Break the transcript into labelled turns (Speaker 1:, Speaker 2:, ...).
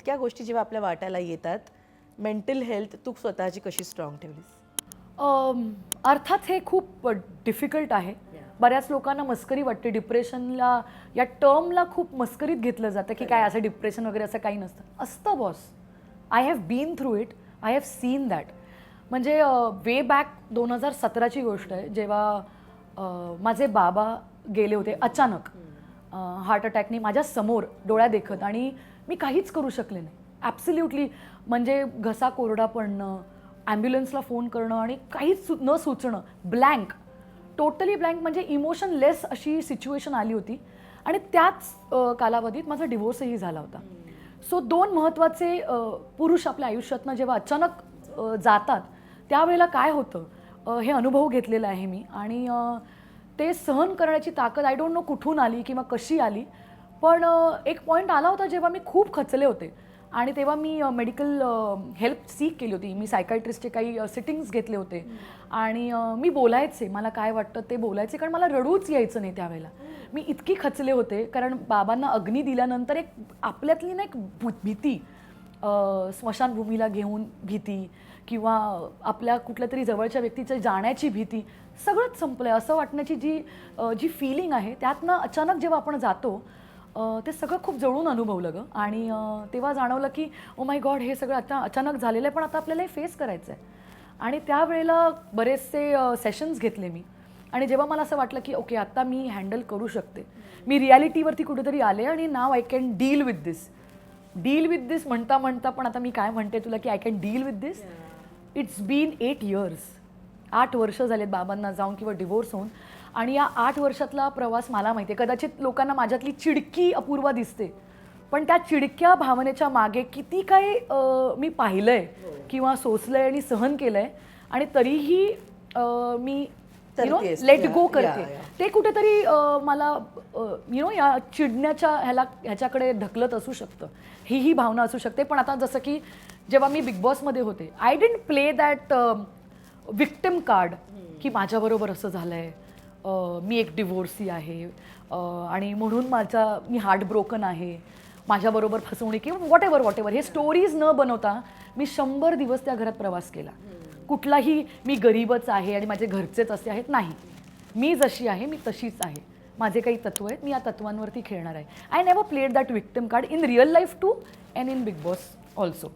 Speaker 1: इतक्या गोष्टी जेव्हा आपल्या वाटायला येतात मेंटल हेल्थ तू स्वतःची कशी स्ट्रॉंग ठेवलीस?
Speaker 2: अर्थात हे खूप डिफिकल्ट आहे. बऱ्याच लोकांना मस्करी वाटते. डिप्रेशनला या टर्मला खूप मस्करीत घेतलं जातं की काय असं डिप्रेशन वगैरे असं काही नसतं. असतं boss I have been through it I have seen that म्हणजे वे बॅक दोन हजार सतराची गोष्ट आहे. जेव्हा माझे बाबा गेले होते अचानक. हार्ट अटॅकने माझ्यासमोर डोळ्या देखत आणि मी काहीच करू शकले नाही. ॲब्सल्युटली म्हणजे घसा कोरडा पडणं ॲम्ब्युलन्सला फोन करणं आणि काहीच सु न सुचणं ब्लँक टोटली ब्लँक म्हणजे इमोशनलेस अशी सिच्युएशन आली होती आणि त्याच कालावधीत माझा डिवोर्सही झाला होता. सो दोन महत्त्वाचे पुरुष आपल्या आयुष्यातनं जेव्हा अचानक जातात त्यावेळेला काय होतं? हे अनुभव घेतलेला आहे मी आणि ते सहन करण्याची ताकद आय डोंट नो कुठून आली किंवा कशी आली. पण एक पॉईंट आला होता जेव्हा मी खूप खचले होते. आणि तेव्हा मी मेडिकल हेल्प सीक केली होती. मी सायकायट्रिस्टचे काही सिटिंग्स घेतले होते. आणि मी बोलायचे. मला काय वाटतं ते बोलायचे. कारण मला रडूच यायचं नाही त्यावेळेला. मी इतकी खचले होते. कारण बाबांना अग्नी दिल्यानंतर एक आपल्यातली ना एक भीती स्मशानभूमीला घेऊन भीती किंवा आपल्या कुठल्या तरी जवळच्या व्यक्तीच्या जाण्याची भीती सगळंच संपलं आहे असं वाटण्याची जी जी फिलिंग आहे त्यातनं अचानक जेव्हा आपण जातो ते सगळं खूप जवळून अनुभवलं गं. आणि तेव्हा जाणवलं की ओ माय गॉड हे सगळं आता अचानक झालेलं आहे पण आता आपल्याला हे फेस करायचं आहे आणि त्यावेळेला बरेचसे सेशन्स घेतले मी. आणि जेव्हा मला असं वाटलं की ओके आता मी हँडल करू शकते. मी रियालिटीवरती कुठेतरी आले आणि नाव I can deal with this deal with this म्हणता म्हणता पण आता मी काय म्हणते तुला की I can deal with this? It's been eight years. आठ वर्ष झालेत बाबांना जाऊन किंवा डिवोर्स होऊन. आणि या आठ वर्षातला प्रवास मला माहिती आहे कदाचित लोकांना माझ्यातली चिडकी अपूर्वा दिसते. पण त्या चिडक्या भावनेच्या मागे किती काय मी पाहिलंय किंवा सोचलंय आणि सहन केलंय. आणि तरीही मी
Speaker 1: तरतेस.
Speaker 2: लेट गो
Speaker 1: yeah,
Speaker 2: करते.
Speaker 1: Yeah.
Speaker 2: ते कुठेतरी अं, मला यु नो या चिडण्याच्या ह्याला ह्याच्याकडे ढकलत असू शकतं. ही ही भावना असू शकते. पण आता जसं की जेव्हा मी बिग बॉसमध्ये होते I didn't play that victim card की माझ्याबरोबर असं झालं आहे मी एक डिवोर्सी आहे. अं, आणि म्हणून माझा मी हार्ट ब्रोकन आहे. माझ्याबरोबर फसवणूक किंवा वॉट एव्हर वॉट एव्हर हे स्टोरीज न बनवता मी शंभर दिवस त्या घरात प्रवास केला. कुठलाही मी गरीबच आहे आणि माझे घरचेच असे आहेत नाही. मी जशी आहे मी तशीच आहे. माझे काही तत्व आहेत मी या तत्वांवरती खेळणार आहे. I never played that victim card in real life too and in Bigg Boss also